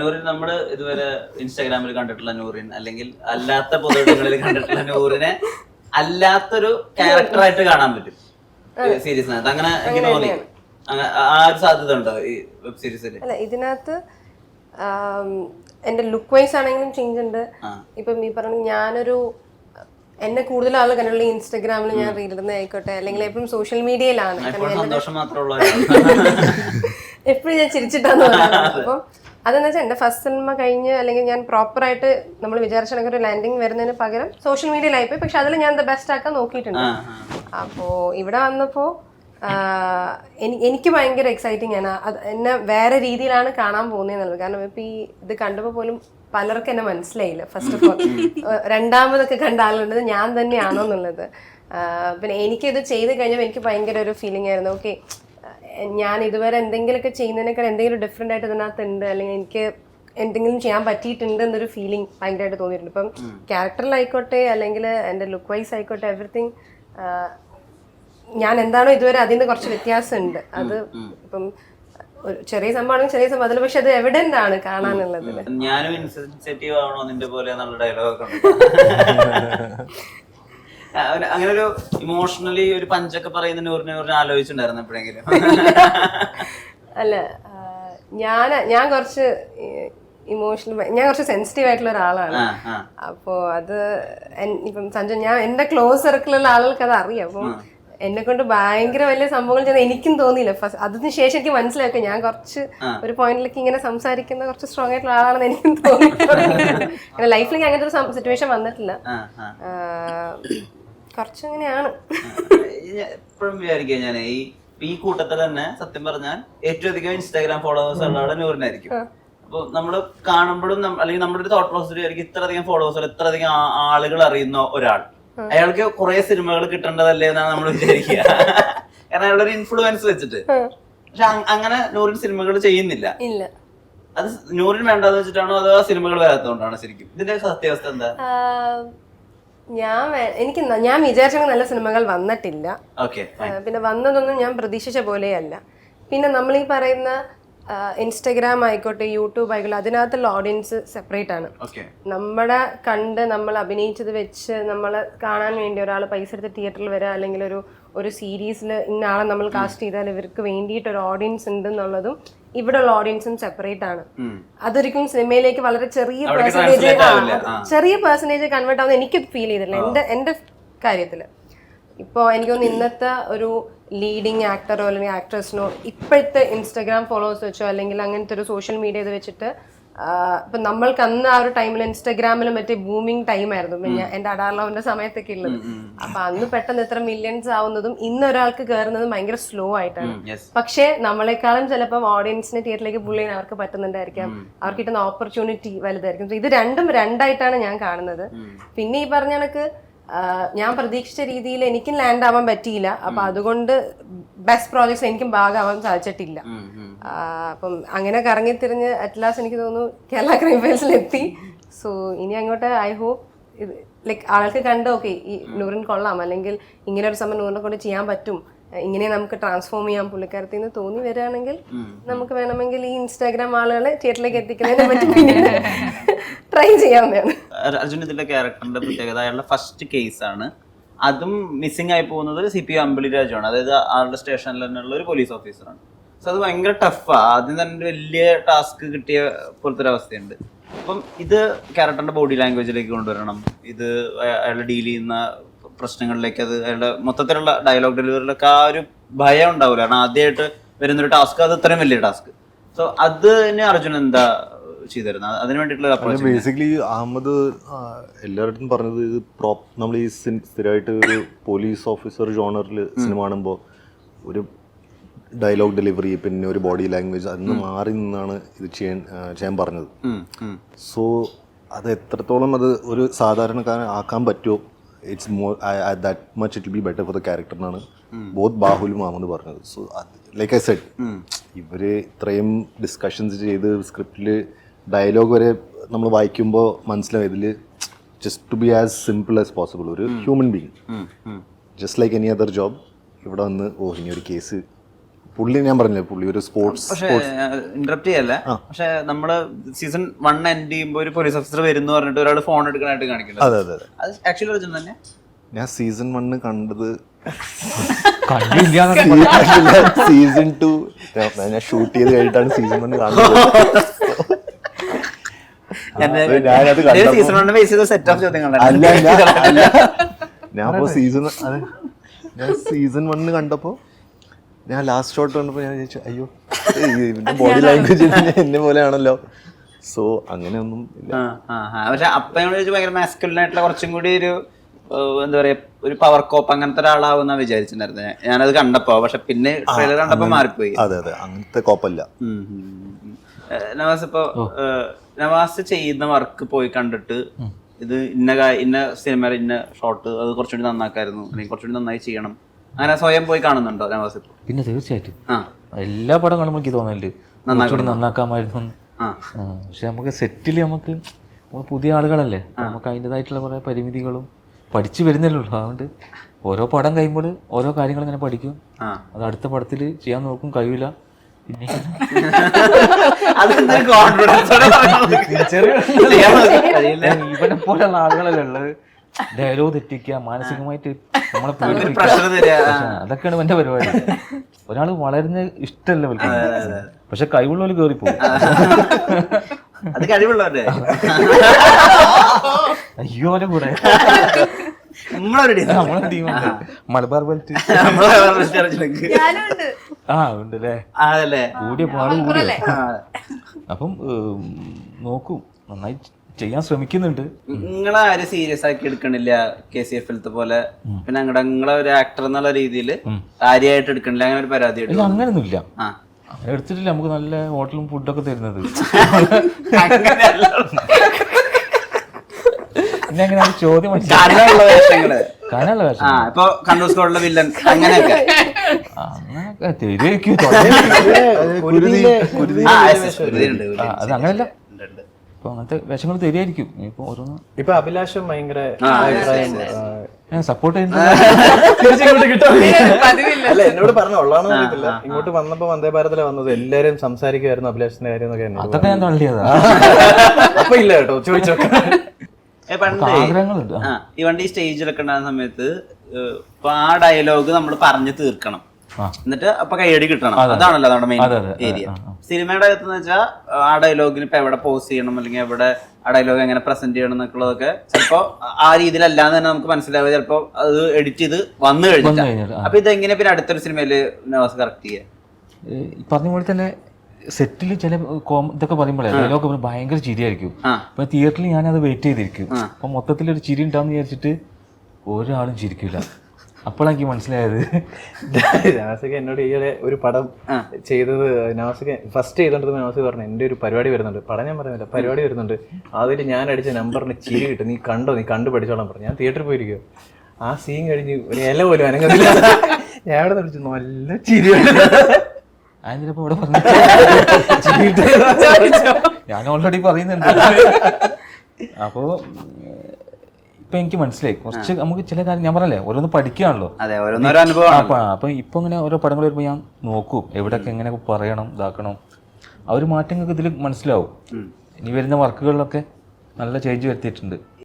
നൂറിൻ നമ്മൾ ഇതുവരെ ഇൻസ്റ്റാഗ്രാമിൽ കണ്ടിട്ടുള്ള നൂറിൻ അല്ലെങ്കിൽ അല്ലാത്ത പൊതുവിടങ്ങളിൽ കണ്ടിട്ടുള്ള നൂറിനെ അല്ലാത്തൊരു ക്യാരക്ടറായിട്ട് കാണാൻ പറ്റും. സീരീസിനകത്ത് അങ്ങനെ എനിക്ക് തോന്നി. ആ ഒരു സാധ്യത ഉണ്ടോ ഈ വെബ് സീരീസിൽ അല്ല ഇതിനകത്ത് എന്റെ ലുക്ക് വൈസ് ആണെങ്കിലും ചേഞ്ച് ഉണ്ട്. ഇപ്പം ഈ പറഞ്ഞ ഞാനൊരു എന്നെ കൂടുതൽ ആൾ കണ്ടുള്ള ഇൻസ്റ്റാഗ്രാമിൽ ഞാൻ റീലിടുന്ന ആയിക്കോട്ടെ അല്ലെങ്കിൽ എപ്പോഴും സോഷ്യൽ മീഡിയയിലാണ് എപ്പോഴും ഞാൻ ചിരിച്ചിട്ടാന്ന് പറയുന്നത് അപ്പം അതെന്ന് വെച്ചാൽ എന്റെ ഫസ്റ്റ് സിനിമ കഴിഞ്ഞ് അല്ലെങ്കിൽ ഞാൻ പ്രോപ്പറായിട്ട് നമ്മൾ വിചാരിച്ച ഒരു ലാൻഡിങ് വരുന്നതിന് പകരം സോഷ്യൽ മീഡിയയിലായിപ്പോയി പക്ഷെ അതിൽ ഞാൻ ദ ബെസ്റ്റ് ആക്കാൻ നോക്കിയിട്ടുണ്ട്. അപ്പോൾ ഇവിടെ വന്നപ്പോൾ എനിക്ക് ഭയങ്കര എക്സൈറ്റിംഗ് ആണ്. അത് എന്നെ വേറെ രീതിയിലാണ് കാണാൻ പോകുന്നത് കാരണം ഇപ്പം ഈ ഇത് കണ്ടപ്പോൾ പോലും പലർക്കും എന്നെ മനസ്സിലായില്ല. ഫസ്റ്റ് ഓഫ് ഓൾ രണ്ടാമതൊക്കെ കണ്ട ആളുള്ളത് ഞാൻ തന്നെയാണോ എന്നുള്ളത് പിന്നെ എനിക്കിത് ചെയ്ത് കഴിഞ്ഞപ്പോൾ എനിക്ക് ഭയങ്കര ഒരു ഫീലിംഗ് ആയിരുന്നു. ഓക്കെ ഞാൻ ഇതുവരെ എന്തെങ്കിലുമൊക്കെ ചെയ്യുന്നതിനേക്കാൾ എന്തെങ്കിലും ഡിഫറെന്റ് ആയിട്ട് ഇതിനകത്ത് ഉണ്ട് അല്ലെങ്കിൽ എനിക്ക് എന്തെങ്കിലും ചെയ്യാൻ പറ്റിയിട്ടുണ്ട് എന്നൊരു ഫീലിംഗ് ഭയങ്കരമായിട്ട് തോന്നിയിട്ടുണ്ട്. ഇപ്പം ക്യാരക്ടറിലായിക്കോട്ടെ അല്ലെങ്കിൽ എന്റെ ലുക്ക് വൈസ് ആയിക്കോട്ടെ എവറിത്തിങ് ഞാൻ എന്താണോ ഇതുവരെ അതിൽ നിന്ന് കുറച്ച് വ്യത്യാസമുണ്ട്. അത് ഇപ്പം ഒരു ചെറിയ സംഭവമാണെങ്കിൽ ചെറിയ സംഭവം അതിൽ പക്ഷെ അത് എവിഡന്റ് ആണ് കാണാനുള്ളത്? ഞാനും ഇൻസെൻസിറ്റീവ് ആവണോ നിന്റെ പോലെ ഡയലോഗ് അങ്ങനെ ഒരു ഇമോഷണലി ഒരു പഞ്ചൊക്കെ പറയുന്ന നൂറിനെ നൂറിനെ ആലോചിച്ചിട്ടുണ്ടായിരുന്നു എപ്പോഴെങ്കിലും. അല്ല ഞാൻ ഞാൻ കുറച്ച് ഇമോഷണൽ ഞാൻ കുറച്ച് സെൻസിറ്റീവ് ആയിട്ടുള്ള ഒരാളാണ്. അപ്പോൾ അത് ഇപ്പം സഞ്ജു ഞാൻ എന്റെ ക്ലോസ് സർക്കിളിലുള്ള ആളുകൾക്ക് അത് അറിയാം. അപ്പം എന്നെ കൊണ്ട് ഭയങ്കര വലിയ സംഭവങ്ങൾ ചെയ്യുന്ന എനിക്കും തോന്നിയില്ല. ഫസ്റ്റ് അതിന് ശേഷം എനിക്ക് മനസ്സിലാക്കും ഞാൻ കുറച്ച് ഒരു പോയിന്റിലേക്ക് ഇങ്ങനെ സംസാരിക്കുന്ന കുറച്ച് സ്ട്രോങ് ആയിട്ടുള്ള ആളാണെന്ന് എനിക്കും തോന്നി ലൈഫിലേക്ക് അങ്ങനത്തെ ഒരു സിറ്റുവേഷൻ വന്നിട്ടില്ല. ആ ആ ആ, കുറച്ച് അങ്ങനെയാണ് എപ്പോഴും വിചാരിക്കുക ഞാൻ ഈ ഈ കൂട്ടത്തിൽ തന്നെ സത്യം പറഞ്ഞാൽ ഏറ്റവും അധികം ഇൻസ്റ്റാഗ്രാം ഫോളോവേഴ്സ് ഉള്ള ആളെ നൂറിനായിരിക്കും. അപ്പൊ നമ്മൾ കാണുമ്പോഴും അല്ലെങ്കിൽ നമ്മുടെ ഒരു തോട്ട് പ്രോസസ് ആയിരിക്കും ഇത്ര അധികം ഫോളോവേഴ്സ് ഇത്ര അധികം ആളുകൾ അറിയുന്ന ഒരാൾ. അയാൾക്ക് കുറെ സിനിമകൾ കിട്ടേണ്ടതല്ലേ എന്നാണ് നമ്മൾ വിചാരിക്കുക. കാരണം അയാളുടെ ഒരു ഇൻഫ്ലുവൻസ് വെച്ചിട്ട് പക്ഷെ അങ്ങനെ നൂറിൻ സിനിമകൾ ചെയ്യുന്നില്ല. അത് നൂറിൻ വേണ്ടെന്ന് വെച്ചിട്ടാണോ അതോ സിനിമകൾ വരാത്തതുകൊണ്ടാണോ ശരിക്കും? ഇതിന്റെ സത്യാവസ്ഥ എന്താ? ഞാൻ എനിക്ക് ഞാൻ വിചാരിച്ച നല്ല സിനിമകൾ വന്നിട്ടില്ല. പിന്നെ വന്നതൊന്നും ഞാൻ പ്രതീക്ഷിച്ച പോലെയല്ല. പിന്നെ നമ്മൾ ഈ പറയുന്ന ഇൻസ്റ്റഗ്രാം ആയിക്കോട്ടെ യൂട്യൂബ് ആയിക്കോട്ടെ അതിനകത്തുള്ള ഓഡിയൻസ് സെപ്പറേറ്റ് ആണ്. നമ്മുടെ കണ്ട് നമ്മൾ അഭിനയിച്ചത് വെച്ച് നമ്മൾ കാണാൻ വേണ്ടി ഒരാൾ പൈസ എടുത്ത് തിയേറ്ററിൽ വരിക അല്ലെങ്കിൽ ഒരു ഒരു സീരീസിൽ ഇന്ന ആളെ നമ്മൾ കാസ്റ്റ് ചെയ്താൽ ഇവർക്ക് വേണ്ടിയിട്ട് ഒരു ഓഡിയൻസ് ഉണ്ട് എന്നുള്ളതും ഇവിടെയുള്ള ഓഡിയൻസും സെപ്പറേറ്റ് ആണ്. അതൊരിക്കലും സിനിമയിലേക്ക് വളരെ ചെറിയ. ആ. ചെറിയ പെർസെന്റേജ് കൺവേർട്ട് ആവുന്ന എനിക്ക് ഫീൽ ചെയ്തില്ല എന്റെ എന്റെ കാര്യത്തിൽ. ഇപ്പോൾ എനിക്ക് തോന്നുന്നു ഇന്നത്തെ ഒരു ലീഡിങ് ആക്ടറോ അല്ലെങ്കിൽ ആക്ട്രസിനോ ഇപ്പോഴത്തെ ഇൻസ്റ്റാഗ്രാം ഫോളോവേഴ്സ് വെച്ചോ അല്ലെങ്കിൽ അങ്ങനത്തെ ഒരു സോഷ്യൽ മീഡിയ ഇത് വെച്ചിട്ട് ഇപ്പം നമ്മൾക്ക് അന്ന് ആ ഒരു ടൈമിൽ ഇൻസ്റ്റാഗ്രാമിൽ മറ്റേ ബൂമിങ് ടൈം ആയിരുന്നു. പിന്നെ എന്റെ അഡാർലവന്റെ സമയത്തൊക്കെ ഉള്ളത്. അപ്പൊ അന്ന് പെട്ടെന്ന് ഇത്ര മില്യൺസ് ആവുന്നതും ഇന്ന് ഒരാൾക്ക് കയറുന്നതും ഭയങ്കര സ്ലോ ആയിട്ടാണ്. പക്ഷേ നമ്മളെക്കാളും ചിലപ്പോൾ ഓഡിയൻസിനെ തിയേറ്ററിലേക്ക് പുള്ളി ചെയ്യാൻ അവർക്ക് പറ്റുന്നുണ്ടായിരിക്കാം. അവർക്ക് കിട്ടുന്ന ഓപ്പർച്യൂണിറ്റി വലുതായിരിക്കും. ഇത് രണ്ടും രണ്ടായിട്ടാണ് ഞാൻ കാണുന്നത്. പിന്നെ ഈ പറഞ്ഞ കണക്ക് ഞാൻ പ്രതീക്ഷിച്ച രീതിയിൽ എനിക്കും ലാൻഡ് ആവാൻ പറ്റിയില്ല. അപ്പൊ അതുകൊണ്ട് ബെസ്റ്റ് പ്രോജക്ട്സ് എനിക്കും ഭാഗമാവാൻ സാധിച്ചിട്ടില്ല. അപ്പം അങ്ങനെ കറങ്ങി തിരിഞ്ഞ് അറ്റ്ലാസ് എനിക്ക് തോന്നുന്നു കേരള ക്രൈം എത്തി. സോ ഇനി അങ്ങോട്ട് ഐ ഹോപ്പ് ഇത് ലൈക്ക് ആൾക്ക് കണ്ട് ഓക്കെ ഈ നൂറിൻ കൊള്ളാം. അല്ലെങ്കിൽ ഇങ്ങനെ ഒരു സമയം നൂറിനെ കൊണ്ട് ചെയ്യാൻ പറ്റും. ഇങ്ങനെ നമുക്ക് ട്രാൻസ്ഫോം ചെയ്യാം പുള്ളിക്കാരത്തിൽ നിന്ന് തോന്നി വരികയാണെങ്കിൽ നമുക്ക് വേണമെങ്കിൽ ഈ ഇൻസ്റ്റാഗ്രാം ആളുകളെ തിയേറ്ററിലേക്ക് എത്തിക്കുന്നതിനെ പറ്റി പിന്നെ ട്രൈ ചെയ്യാവുന്നതാണ്. അർജുൻ ഇതിന്റെ ക്യാരക്ടറിന്റെ പ്രത്യേകത അയാളുടെ ഫസ്റ്റ് കേസാണ് അതും മിസ്സിംഗ് ആയി പോകുന്നത് സി പി അമ്പിളി അതായത് ആളുടെ സ്റ്റേഷനിൽ തന്നെയുള്ള ഒരു പോലീസ് ഓഫീസറാണ് സോ അത് ഭയങ്കര ടഫാ ആദ്യം തന്നെ വലിയ ടാസ്ക് കിട്ടിയ പോലത്തെ ഒരു അവസ്ഥയുണ്ട് അപ്പം ഇത് ക്യാരക്ടറിന്റെ ബോഡി ലാംഗ്വേജിലേക്ക് കൊണ്ടുവരണം. ഇത് അയ- അയാൾ ഡീൽ ചെയ്യുന്ന പ്രശ്നങ്ങളിലേക്ക് അത് അയാളുടെ മൊത്തത്തിലുള്ള ഡയലോഗ് ഡെലിവറിയിലൊക്കെ ആ ഒരു ഭയം ഉണ്ടാവില്ല. കാരണം ആദ്യമായിട്ട് വരുന്നൊരു ടാസ്ക് അത് ഇത്രയും വലിയ ടാസ്ക് സോ അതിന് അർജുൻ എന്താ ചെയ്തിരുന്നത്. അതിന് വേണ്ടിയിട്ടുള്ള അപ്രോച്ച് ബേസിക്കലി അഹമ്മദ് എല്ലാവരുടെയും എല്ലായിടത്തും പറഞ്ഞത് ഇത് പ്രോപ്പ് നമ്മൾ ഈ സ്ഥിരമായിട്ട് ഒരു പോലീസ് ഓഫീസർ ജോണറിൽ സിനിമ കാണുമ്പോൾ ഒരു ഡയലോഗ് ഡെലിവറി പിന്നെ ഒരു ബോഡി ലാംഗ്വേജ് അതിന് മാറി നിന്നാണ് ഇത് ചെയ്യാൻ ചെയ്യാൻ പറഞ്ഞത്. സോ അത് എത്രത്തോളം അത് ഒരു സാധാരണക്കാരൻ ആക്കാൻ പറ്റുമോ it's more that much it be better for the character എന്നാണ് ബോത്ത് ബാഹുലും അഹമ്മദ് പറഞ്ഞത്. സോ ലൈക്ക് ഐ സെഡ് ഇവർ ഇത്രയും ഡിസ്കഷൻസ് ചെയ്ത് സ്ക്രിപ്റ്റിൽ ഡയലോഗ് വരെ നമ്മൾ വായിക്കുമ്പോൾ മനസ്സിലാവും ഇതിൽ just to be as simple as possible ഒരു human being just like any other job ഇവിടെ വന്ന് ഓ ഇനി ഒരു കേസ് പുള്ളി ഞാൻ പറഞ്ഞില്ലേ പുള്ളി ഒരു സ്പോർട്സ് ഇന്ററപ്റ്റ് ചെയ്യല്ല. പക്ഷെ നമ്മൾ സീസൺ വൺ എൻഡ് ചെയ്യുമ്പോൾ ഒരു പോലീസ് ഓഫീസർ വരുന്നു പറഞ്ഞിട്ട് ഒരാൾ ഫോൺ എടുക്കാനായിട്ട് കാണിക്കുന്നത് അതെ അതെ അതെ. ആക്ച്വലി ഒറിജിനൽ തന്നെ? ഞാൻ സീസൺ വണ്ണ് കണ്ടത് കണ്ടില്ല സീസൺ ടു ഞാൻ ഷൂട്ട് ചെയ്ത് കഴിഞ്ഞിട്ടാണ് സീസൺ വണ്ണ് കാണുന്നത് സീസൺ ബേസ് ചെയ്ത സെറ്റ് ഓഫ് ചോദ്യങ്ങളാണ് ഞാൻ അല്ല ഞാൻ അപ്പോ സീസൺ അതെ. ഞാൻ സീസൺ വണ്ണ് കണ്ടപ്പോ ഞാൻ ലാസ്റ്റ് ഷോട്ട് കണ്ടപ്പോ ഞാൻ ചോദിച്ചു അയ്യോ ഇതിന്റെ ബോഡി ലാംഗ്വേജ് എന്നെ പോലെയാണല്ലോ. സോ അങ്ങനെയൊന്നും. പക്ഷെ അപ്പനോട് ചോദിച്ചു ഭയങ്കര മാസ്കുലിൻ ആയിട്ടുള്ള കുറച്ചും കൂടി ഒരു എന്താ പറയാ ഒരു പവർ കോപ്പ് അങ്ങനത്തെ ഒരാളാവുന്ന വിചാരിച്ചിട്ടുണ്ടായിരുന്നു. ഞാൻ. ഞാനത് കണ്ടപ്പോ പക്ഷെ പിന്നെ ട്രെയിലർ കണ്ടപ്പോ മാറിപ്പോയി. അതെ അതെ. അങ്ങനത്തെ കോപ്പല്ല നവാസ് ഇപ്പൊ നവാസ് ചെയ്യുന്ന വർക്ക് പോയി കണ്ടിട്ട് ഇത് ഇന്ന ഇന്ന സിനിമ ഇന്ന ഷോട്ട് അത് കുറച്ചുകൂടി നന്നാക്കായിരുന്നു. അല്ലെങ്കിൽ കുറച്ചുകൂടി നന്നായി ചെയ്യണം. അങ്ങനെ സ്വയം പോയി കാണുന്നുണ്ടോ നവാസ് ഇപ്പൊ? പിന്നെ തീർച്ചയായിട്ടും. എല്ലാ പടം കാണുമ്പോൾ എനിക്ക് തോന്നലുണ്ട്. നന്നാക്കാമായിരുന്നു. പക്ഷെ നമുക്ക് സെറ്റിൽ നമുക്ക് പുതിയ ആളുകളല്ലേ. നമുക്ക് അതിന്റെതായിട്ടുള്ള കുറേ പരിമിതികളും പഠിച്ചു വരുന്നല്ലേ ഉള്ളൂ. അതുകൊണ്ട് ഓരോ പടം കഴിയുമ്പോൾ ഓരോ കാര്യങ്ങൾ ഇങ്ങനെ പഠിക്കും. അത് അടുത്ത പടത്തിൽ ചെയ്യാൻ നോക്കും കഴിയില്ല പിന്നെ അതെന്തൊരു കോൺഫിഡൻസോടെ. ഇവനെ പോലെയുള്ള ആളുകളല്ലേ ഉള്ളത് ഡയലോഗ് തെറ്റിക്കുക മാനസികമായിട്ട് നമ്മളെ അതൊക്കെയാണ് എന്റെ പരിപാടി. ഒരാൾ വളരുന്ന ഇഷ്ടമല്ല പക്ഷെ കഴിവുള്ളവർ കേറി പോകും അത് കഴിവുള്ളവരുടെ. അയ്യോ അവരെ കൂടെ. നമ്മളൊരു മലബാർ ബെൽറ്റ്. ഞാനുണ്ട്. ആ ഉണ്ടല്ലേ? അതല്ലേ കൂടിയ പാടും കൂടിയ അപ്പം നോക്കും നന്നായി ചെയ്യാൻ ശ്രമിക്കുന്നുണ്ട്. നിങ്ങളെ ആരും സീരിയസ് ആക്കി എടുക്കണില്ല കെ സി എഫ് എൽത്തെ പോലെ പിന്നെ അങ്ങടെ നിങ്ങളെ ഒരു ആക്ടർ എന്നുള്ള രീതിയിൽ കാര്യമായിട്ട് എടുക്കണില്ല അങ്ങനെ ഒരു പരാതി ഇല്ല അങ്ങനെയൊന്നുമില്ല അങ്ങനെ എടുത്തിട്ടില്ല നമുക്ക് നല്ല ഹോട്ടലും ഫുഡൊക്കെ തരുന്നത്. പിന്നെ അങ്ങനെ ചോദ്യം കനുള്ള വേഷങ്ങൾ. കാനുള്ള ആ വേഷം ഇപ്പൊ കണ്ണൂർ സ്കോഡിലെ വില്ലൻ അങ്ങനെയൊക്കെ. അത് ഉണ്ട്. ഇപ്പൊ അങ്ങനത്തെ വേഷങ്ങൾ തരുമായിരിക്കും ഇപ്പൊ ഓരോന്ന്. ഇപ്പൊ അഭിലാഷം ഭയങ്കര സപ്പോർട്ട് അല്ല എന്നോട് പറഞ്ഞ ഉള്ളതാണോ അറിയത്തില്ല. ഇങ്ങോട്ട് വന്നപ്പോ വന്ദേ ഭാരതിലെ വന്നത് എല്ലാരും സംസാരിക്കുമായിരുന്നു അഭിലാഷിന്റെ കാര്യം എന്നൊക്കെ അതൊക്കെ ഞാൻ തള്ളിയതാ. അപ്പൊ ഇല്ല കേട്ടോ ചോദിച്ചോക്കെ. ഏ, പണ്ട് ഈ വണ്ടി സ്റ്റേജിലൊക്കെ ഉണ്ടാകുന്ന സമയത്ത് ഇപ്പൊ ആ ഡയലോഗ് നമ്മൾ പറഞ്ഞു തീർക്കണം. എന്നിട്ട് അപ്പൊ കൈയടി കിട്ടണം. അതാണല്ലോ നമ്മുടെ മെയിൻ ഏരിയ. സിനിമയുടെ അകത്ത് വെച്ചാൽ ആ ഡയലോഗിന് ഇപ്പൊ എവിടെ പോസ് ചെയ്യണം അല്ലെങ്കിൽ എവിടെ ആ ഡയലോഗ് എങ്ങനെ പ്രസന്റ് ചെയ്യണം എന്നൊക്കെയുള്ളതൊക്കെ ചിലപ്പോ ആ രീതിയിലല്ലാന്ന് തന്നെ നമുക്ക് മനസ്സിലാവുക. ചിലപ്പോ അത് എഡിറ്റ് ചെയ്ത് വന്നു ഇത് അപ്പൊ ഇതെങ്ങനെ പിന്നെ അടുത്തൊരു സിനിമയിൽ നവാസ് കറക്റ്റ് ചെയ്യാ? ഏ, ഈ പറഞ്ഞ പോലെ തന്നെ സെറ്റിൽ ചില കോം- ഇതൊക്കെ പറയുമ്പോഴേ ഡയലോഗ് ഭയങ്കര ചിരിയായിരിക്കും. അപ്പൊ തിയേറ്ററിൽ അത് വെയിറ്റ് ചെയ്തിരിക്കും. അപ്പൊ മൊത്തത്തിൽ ഒരു ചിരി ഉണ്ടാവും വിചാരിച്ചിട്ട് ഒരാളും ചിരിക്കില്ല അപ്പോഴാണ് എനിക്ക് മനസ്സിലായത്. നാസിക എന്നോട് ഈയിടെ ഒരു പടം ചെയ്തത് നാസിക ഫസ്റ്റ് ചെയ്തോണ്ടത് നാസിക പറഞ്ഞു എന്റെ ഒരു പരിപാടി വരുന്നുണ്ട്. പടം ഞാൻ പറയുന്നില്ല പരിപാടി വരുന്നുണ്ട്. അതിൽ ഞാൻ അടിച്ച നമ്പറിന് ചിരി കിട്ടും. നീ കണ്ടോ? നീ കണ്ടു പഠിച്ചോളാം പറഞ്ഞു. ഞാൻ തിയേറ്ററിൽ പോയിരിക്കും ആ സീൻ കഴിഞ്ഞ് ഒരു ഇല പോലും അനങ്ങത്തില്ല. ഞാൻ ഇവിടെ വിളിച്ചു നല്ല ചിരി അതിനിപ്പോ ഇവിടെ പറഞ്ഞു? ഞാൻ ഓൾറെഡി പറയുന്നുണ്ട്. അപ്പോ ഇപ്പൊ എനിക്ക് മനസ്സിലായി. കുറച്ച് നമുക്ക് ചില കാര്യം ഞാൻ പറഞ്ഞല്ലേ ഓരോന്ന് പഠിക്കുകയാണല്ലോ. അപ്പൊ ഇപ്പൊ ഇങ്ങനെ ഓരോ പടങ്ങൾ വരുമ്പോ ഞാൻ നോക്കും എവിടെയൊക്കെ എങ്ങനെ പറയണം ഇതാക്കണം. ആ ഒരു മാറ്റങ്ങൾക്ക് ഇതിൽ മനസ്സിലാവും. ഇനി വരുന്ന വർക്കുകളിലൊക്കെ നല്ല ചേഞ്ച് വരുത്തിയിട്ടുണ്ട്.